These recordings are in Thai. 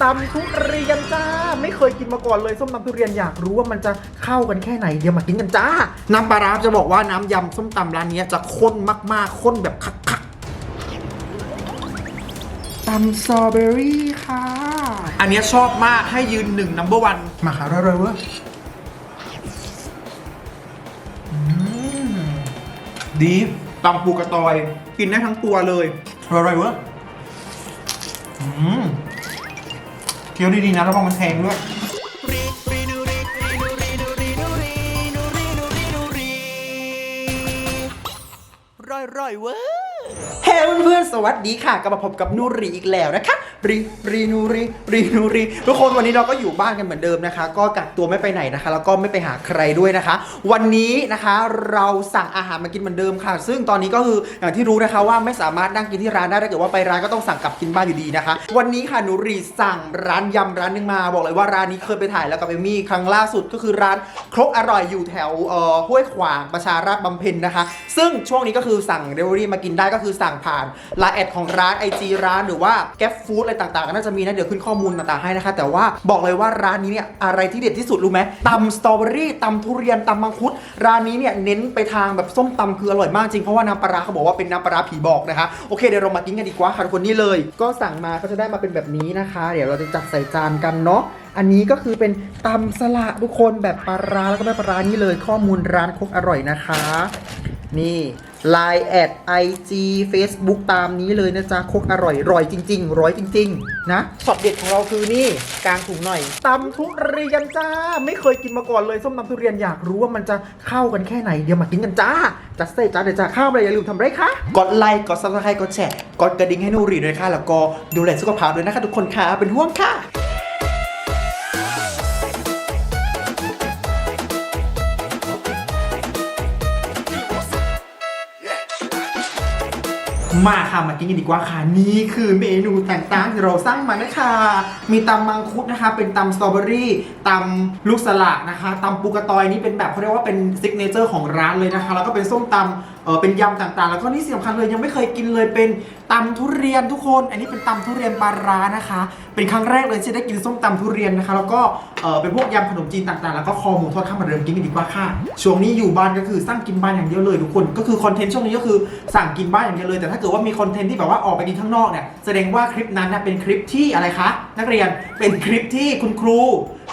ตำทุเรียนจ้า ไม่เคยกินมาก่อนเลยส้มตำทุเรียนอยากรู้ว่ามันจะเข้ากันแค่ไหนเดี๋ยวมากินกันจ้า น้ำปลาร้าจะบอกว่าน้ำยำส้มตำร้านนี้จะข้นมากๆข้นแบบคักๆตำสตรอเบอรี่ค่ะ อันนี้ชอบมากให้ยืนหนึ่งนัมเบอร์วันมาค่ะเร็วๆเว้ยอืมดีตำปูกระตอย กินได้ทั้งตัวเลยอะไรเว้ยอืม เคี้ยวดีๆนะระวังมันแทงด้วยร่อยๆเว้ย เฮ้เพื่อนๆ สวัสดีค่ะกลับมาพบกับนูรีอีกแล้วนะคะรีรีนูรีรีนูรีทุกคนวันนี้เราก็อยู่บ้านกันเหมือนเดิมนะคะ ก็กักตัวไม่ไปไหนนะคะ แล้วก็ไม่ไปหาใครด้วยนะคะ วันนี้นะคะเราสั่งอาหารมากินเหมือนเดิมค่ะ ซึ่งตอนนี้ก็คืออย่างที่รู้นะคะว่าไม่สามารถนั่งกินที่ร้านได้ถ้าเกิดว่าไปร้านก็ต้องสั่งกลับกินบ้านอยู่ดีนะคะ วันนี้ค่ะนูรีสั่งร้านยำร้านหนึงมาบอกเลยว่าร้านนี้เคยไปถ่ายแล้วกับเอมี่ครั้งล่าสุดก็คือร้านครกอร่อยอยู่แถวเอ่อห้วยขวางประชาราษฎร์บำเพ็ญนะคะ ซึ่งช่วงนี้ก็คือสั่งเดลิเวอรี่มากินได้ก็คือสั่งผ่านไลน์แอดของร้าน IG ร้านหรือว่าแก f ฟู้ดอะไรต่างๆก็น่าจะมีนะ เดี๋ยวขึ้นข้อมูลต่างๆให้นะคะ แต่ว่าบอกเลยว่าร้านนี้เนี่ยอะไรที่เด็ดที่สุดรู้ไหมตำสตรอเบอรี่ตำทุเรียนตำมังคุด ร้านนี้เนี่ยเน้นไปทางแบบส้มตำคืออร่อยมากจริงเพราะว่าน้ำปลาร้าเขาบอกว่าเป็นน้ำปลาร้าผีบอกนะคะโอเคเดี๋ยวเรามากินกันดีกว่าค่ะทุกคนนี่เลย ก็สั่งมาก็จะได้มาเป็นแบบนี้นะคะ เดี๋ยวเราจะจัดใส่จานกันเนาะอันนี้ก็คือเป็นตำสละทุกคนแบบปลาร้าแล้วก็ไม่ปลาร้านี่เลยข้อมูลร้านครกอร่อยนะคะ นี่ Line แอด IG Facebook ตามนี้เลยนะจ๊ะโครกอร่อยร่อยจริง ๆ ร้อยจริง ๆ นะช็อตเด็ดของเราคือนี่กลางถุงหน่อยตำทุเรียนจ้า ไม่เคยกินมาก่อนเลยส้มตำทุเรียนอยากรู้ว่ามันจะเข้ากันแค่ไหนเดี๋ยวมากินกันจ้าจัดเซจ้าเดี๋ยวจะเข้าไปอย่าลืมทำไรคะกดไลค์กดซับสไครต์กดแชร์กดกระดิ่งให้นูรีด้วยค่ะแล้วก็ดูแลสุขภาพด้วยนะคะทุกคนค่ะเป็นห่วงค่ะ มาค่ะมากินกันดีกว่าค่ะนี่คือเมนูต่างๆที่เราสร้างมานะคะ มีตำมังคุดนะคะ เป็นตำสตรอเบอรี่ตำลูกสลัดนะคะตำปูกระตอยนี่เป็นแบบเขาเรียกว่าเป็นซิกเนเจอร์ของร้านเลยนะคะ แล้วก็เป็นส้มตำเออเป็นยำต่างๆ แล้วก็นี่สำคัญเลยยังไม่เคยกินเลยเป็นตำทุเรียนทุกคน อันนี้เป็นตำทุเรียนปลาร้านะคะ เป็นครั้งแรกเลยที่ได้กินส้มตำทุเรียนนะคะ แล้วก็เออเป็นพวกยำขนมจีนต่างๆ แล้วก็คอหมูทอดข้าวมาเดิมกินกันดีกว่าค่ะช่วงนี้อยู่บ้านก็คือสร้างกินบ้านอย่างเดียวเลยทุกคนก็คือคอนเทนต์ช่วงนี้ก็คือสั่งกินบ้านอย่างเดียวเลยแต่ถ้าเกิดว่ามีคอนเทนต์ที่แบบว่าออกไปกินข้างนอกเนี่ยแสดงว่าคลิปนั้นนะเป็นคลิปที่อะไรคะ นักเรียนเป็นคลิปที่คุณครู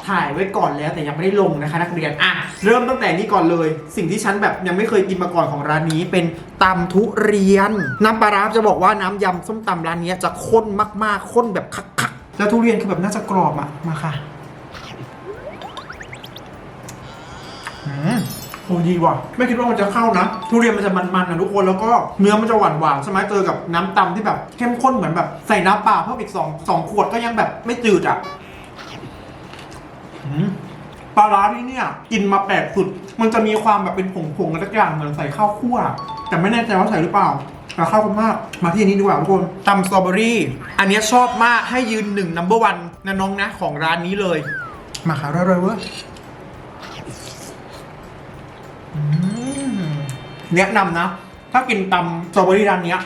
ถ่ายไว้ก่อนแล้วแต่ยังไม่ได้ลงนะคะ นักเรียนอะเริ่มตั้งแต่นี้ก่อนเลย สิ่งที่ฉันแบบยังไม่เคยกินมาก่อนของร้านนี้ เป็นตำทุเรียน น้ำปลาร้าจะบอกว่าน้ำยำส้มตำร้านนี้จะข้นมากๆข้นแบบคักๆแล้วทุเรียนคือแบบน่าจะกรอบอะมาค่ะ โหดีว่ะ ไม่คิดว่ามันจะเข้านะ ทุเรียนมันจะมันๆนะทุกคนแล้วก็เนื้อมันจะหวานๆใช่ไหมเจอกับน้ำตำที่แบบเข้มข้นเหมือนแบบใส่น้ำเปล่าเพิ่มอีกสองสองขวดก็ยังแบบไม่จืดอะอืมปลาร้าที่เนี่ยกินมาแปลกสุด มันจะมีความแบบเป็นผงๆอะไรสักอย่างเหมือนใส่ข้าวคั่ว แต่ไม่แน่ใจว่าใส่หรือเปล่าแต่เข้ากันมาก มาที่อันนี้ดีกว่าทุกคนตำสตรอเบอรี่ อันนี้ชอบมากให้ยืนหนึ่งนัมเบอร์วันนะน้องนะของร้านนี้เลย มาค่ะเรื่อยๆเว้ยอืม แนะนำนะ ถ้ากินตำสตรอเบอรี่ร้านเนี้ย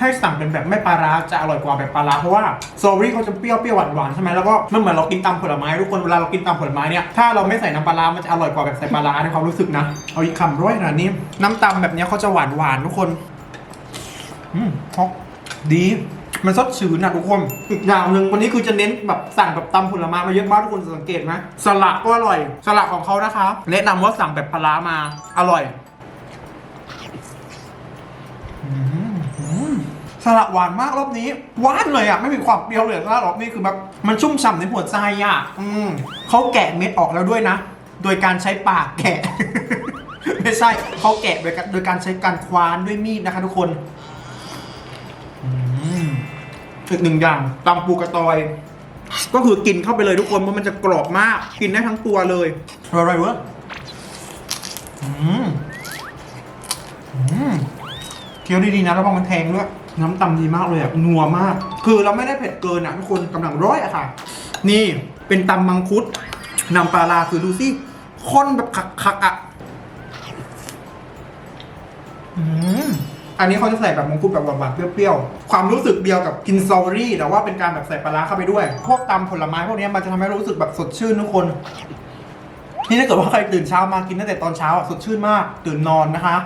ให้สั่งเป็นแบบไม่ปลาร้าจะอร่อยกว่าแบบปลาร้าเพราะว่าสตรอเบอรี่เขาจะเปรี้ยวเปรี้ยวหวานหวานใช่ไหมแล้วก็มันเหมือนเรากินตำผลไม้ทุกคนเวลาเรากินตำผลไม้เนี่ยถ้าเราไม่ใส่น้ำปลาร้ามันจะอร่อยกว่าแบบใส่ปลาร้าในความรู้สึกนะเอาอีกคำร้อยนะนี่น้ำตำแบบเนี้ยเขาจะหวานหวานทุกคน อืมฮอกดี มันสดชื่นนะทุกคนอีกอย่างหนึ่งวันนี้คือจะเน้นแบบสั่งแบบตำผลไม้มาเยอะมากทุกคนสังเกตไหมสลัดก็อร่อย สลัดของเขานะคะแนะนำว่าสั่งแบบปลาร้ามาอร่อยอืมอืมสลัดหวานมากรอบนี้หวานเลยอะไม่มีความเปรี้ยวเลยสลัดรอบนี้คือแบบมันชุ่มฉ่ำในหัวใจอะอืมเขาแกะเม็ดออกแล้วด้วยนะ โดยการใช้ปากแกะ ไม่ใช่เขาแกะโดยการโดยการใช้การคว้านด้วยมีดนะคะทุกคน อื อีกหนึ่งอย่างตำปูกระตอย ก็คือกินเข้าไปเลยทุกคนเพราะมันจะกรอบมาก กินได้ทั้งตัวเลยอะไรวะอืมอืมเคี้ยวดีๆนะระวังมันแทงด้วย น้ำตำดีมากเลยอะนัวมาก คือเราไม่ได้เผ็ดเกินอะทุกคนกำลังร้อยอะค่ะ นี่เป็นตำมังคุดนำปลาลาคือดูสิข้นแบบคักๆอะ อืม อันนี้เขาจะใส่แบบมงคุดแบบหวานๆเปรี้ยวๆ ความรู้สึกเดียวกับกินสตรอรี่แต่ว่าเป็นการแบบใส่ปลาร้าเข้าไปด้วย พวกตำผลไม้พวกนี้มันจะทำให้รู้สึกแบบสดชื่นทุกคน นี่ถ้าเกิดว่าใครตื่นเช้ามากินตั้งแต่ตอนเช้าอะสดชื่นมาก ตื่นนอนนะคะ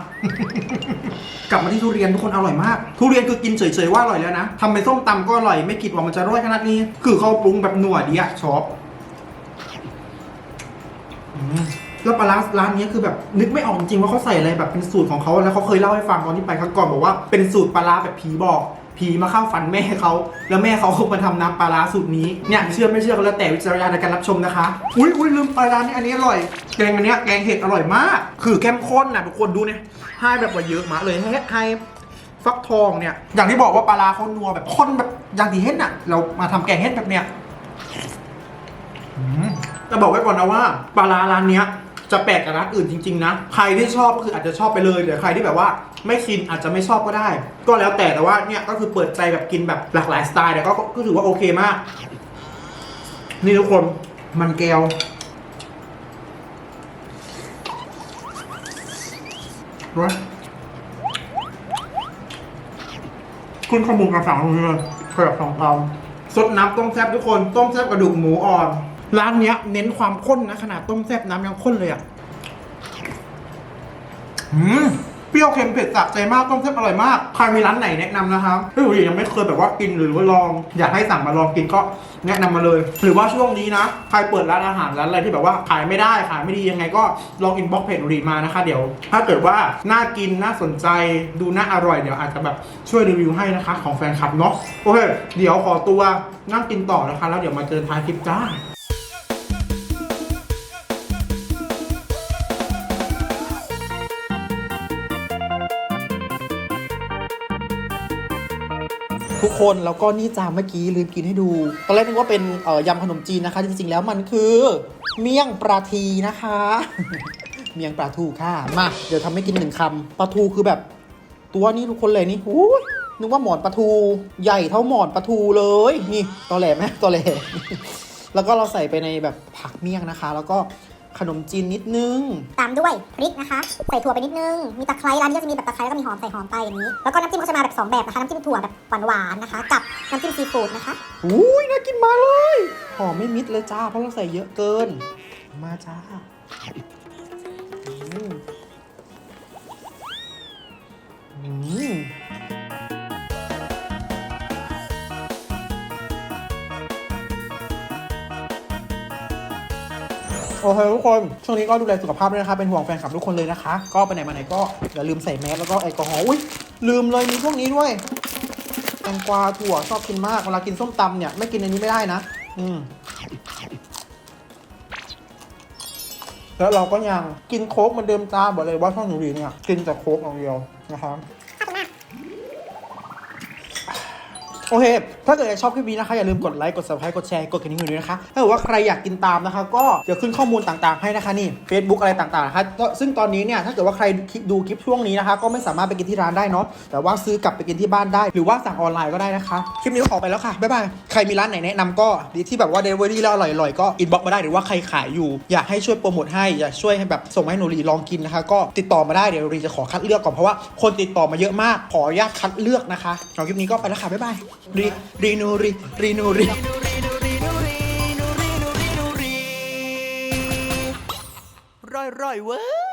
กลับมาที่ทุเรียนทุกคนอร่อยมาก ทุเรียนคือกินเฉยๆว่าอร่อยแล้วนะทำเป็นส้มตำก็อร่อยไม่คิดว่ามันจะร่อยขนาดนี้ คือเขาปรุงแบบหนัวดีอะชอบ อืม แล้วปลาร้าร้านนี้คือแบบนึกไม่ออกจริงว่าเขาใส่อะไรแบบเป็นสูตรของเขาแล้วเขาเคยเล่าให้ฟังตอนที่ไปครั้งก่อนบอกว่าเป็นสูตรปลาร้าแบบผีบอกผีมาเข้าฝันแม่เขาแล้วแม่เขามาทำน้ำปลาร้าสูตรนี้เนี่ยเชื่อไม่เชื่อก็แล้วแต่วิจารณญาณในการรับชมนะคะ อุ้ยอุ้ยลืมปลาร้านี่อันนี้อร่อยแกงอันนี้แกงเห็ดอร่อยมาก คือเข้มข้นนะทุกคนดูเนี่ยให้แบบว่าเยอะมากเลยให้ให้ฟักทองเนี่ย อย่างที่บอกว่าปลาร้าเขานัวแบบข้นแบบอย่างที่เห็นน่ะ เรามาทำแกงเห็ดแบบเนี้ยจะบอกไว้ก่อนนะว่าปลาร้าร้านเนี้ย จะแปลกกับร้านอื่นจริงๆนะ ใครที่ชอบก็คืออาจจะชอบไปเลยเดี๋ยวใครที่แบบว่าไม่ชินอาจจะไม่ชอบก็ได้ ก็แล้วแต่แต่ว่าเนี่ยก็คือเปิดใจแบบกินแบบหลากหลายสไตล์แต่ก็ก็ถือว่าโอเคมาก นี่ทุกคนมันแก้วร้อยขึ้นข้อมูลกับสั่งตรงนี้เลยขยับสองคำสดน้ำต้มแซ่บทุกคน ต้มแซ่บกระดูกหมูอ่อน ร้านเนี้ย เน้นความข้นนะขนาดต้มแซ่บน้ำยังข้นเลยอะอืมเปรี้ยวเค็มเผ็ดจัดใจมากต้มแซ่บอร่อยมาก ใครมีร้านไหนแนะนำนะครับถ้าอยู่ยังไม่เคยแบบว่ากินหรือว่าลอง อยากให้สั่งมาลองกินก็แนะนำมาเลย หรือว่าช่วงนี้นะ ใครเปิดร้านอาหารร้านอะไรที่แบบว่าขายไม่ได้ขายไม่ดียังไงก็ลองอินบ็อกเพจรีมานะคะ เดี๋ยว ถ้าเกิดว่าน่ากินน่าสนใจดูน่าอร่อยเดี๋ยวอาจจะแบบช่วยรีวิวให้นะคะ ของแฟนคลับเนาะโอเคเดี๋ยวขอตัวนั่งกินต่อนะคะ แล้วเดี๋ยวมาเจอท้ายคลิปจ้า ทุกคนแล้วก็นี่จามเมื่อกี้ลืมกินให้ดูตอนแรกนึกว่าเป็นเอ่อยำขนมจีนนะคะ จริงๆแล้วมันคือ เมี่ยงปลาทีนะคะ เมี่ยงปลาทูค่ะมาเดี๋ยวทำให้กินหนึ่งคำปลาทูคือแบบ ตัวนี้ทุกคนเลยนี่หูนึกว่าหมอนปลาทูใหญ่เท่าหมอนปลาทูเลยนี่ตอแหลไหมตอแหลแล้วก็เราใส่ไปในแบบผักเมี่ยงนะคะ แล้วก็ ขนมจีนนิดนึง ตามด้วยพริกนะคะ ใส่ถั่วไปนิดนึง มีตะไคร้ร้านนี้ก็จะมีแบบตะไคร้แล้วก็มีหอมใส่หอมไปอย่างนี้ แล้วก็น้ำจิ้มก็จะมาแบบสองแบบนะคะ น้ำจิ้มถั่วแบบหวานๆนะคะ กับน้ำจิ้มซีฟู้ดนะคะอุ้ยน่ากินมากเลย หอมไม่มิดเลยจ้า เพราะเราใส่เยอะเกิน มาจ้าอืม โอเคทุกคนช่วงนี้ก็ดูแลสุขภาพด้วยนะคะเป็นห่วงแฟนคลับทุกคนเลยนะคะ ก็ไปไหนมาไหนก็อย่าลืมใส่แมสแล้วก็แอลกอฮอล์อุ้ยลืมเลยมีพวกนี้ด้วยแตงกวาถั่วชอบกินมากเวลากินส้มตำเนี่ยไม่กินอันนี้ไม่ได้นะ อืมแล้วเราก็ยังกินโค้กเหมือนเดิมจ้าบอกเลยว่าช่องหนูดีเนี่ยกินแต่โค้กอย่างเดียวนะครับ โอเค ถ้าเกิดชอบคลิปนี้นะคะ อย่าลืมกดไลค์ กด subscribe กดแชร์ กดกระดิ่งด้วยนะคะ ถ้าเกิดว่าใครอยากกินตามนะคะ ก็เดี๋ยวขึ้นข้อมูลต่างๆให้นะคะนี่ Facebook อะไรต่างๆนะคะ ซึ่งตอนนี้เนี่ย ถ้าเกิดว่าใครดูคลิปช่วงนี้นะคะ ก็ไม่สามารถไปกินที่ร้านได้เนาะ แต่ว่าซื้อกลับไปกินที่บ้านได้ หรือว่าสั่งออนไลน์ก็ได้นะคะ คลิปนี้ก็ออกไปแล้วค่ะ บ๊ายบาย ใครมีร้านไหนแนะนำก็ดีที่แบบว่า delivery แล้วอร่อยๆ ก็อินบ็อกมาได้ หรือว่าใครขายอยู่ อยากให้ช่วยโปรโมทให้ อยากช่วยให้แบบส่งให้หนูรีลองกินนะคะ ก็ติดต่อมาได้ เดี๋ยวรีจะขอคัดเลือกก่อน เพราะว่าคนติดต่อมาเยอะมาก ขออนุญาตคัดเลือกนะคะสำหรับคลิปนี้ก็ไปแล้วค่ะ บ๊ายบายรีรีนูรีรีนูรีร่อยร่อยเว้ย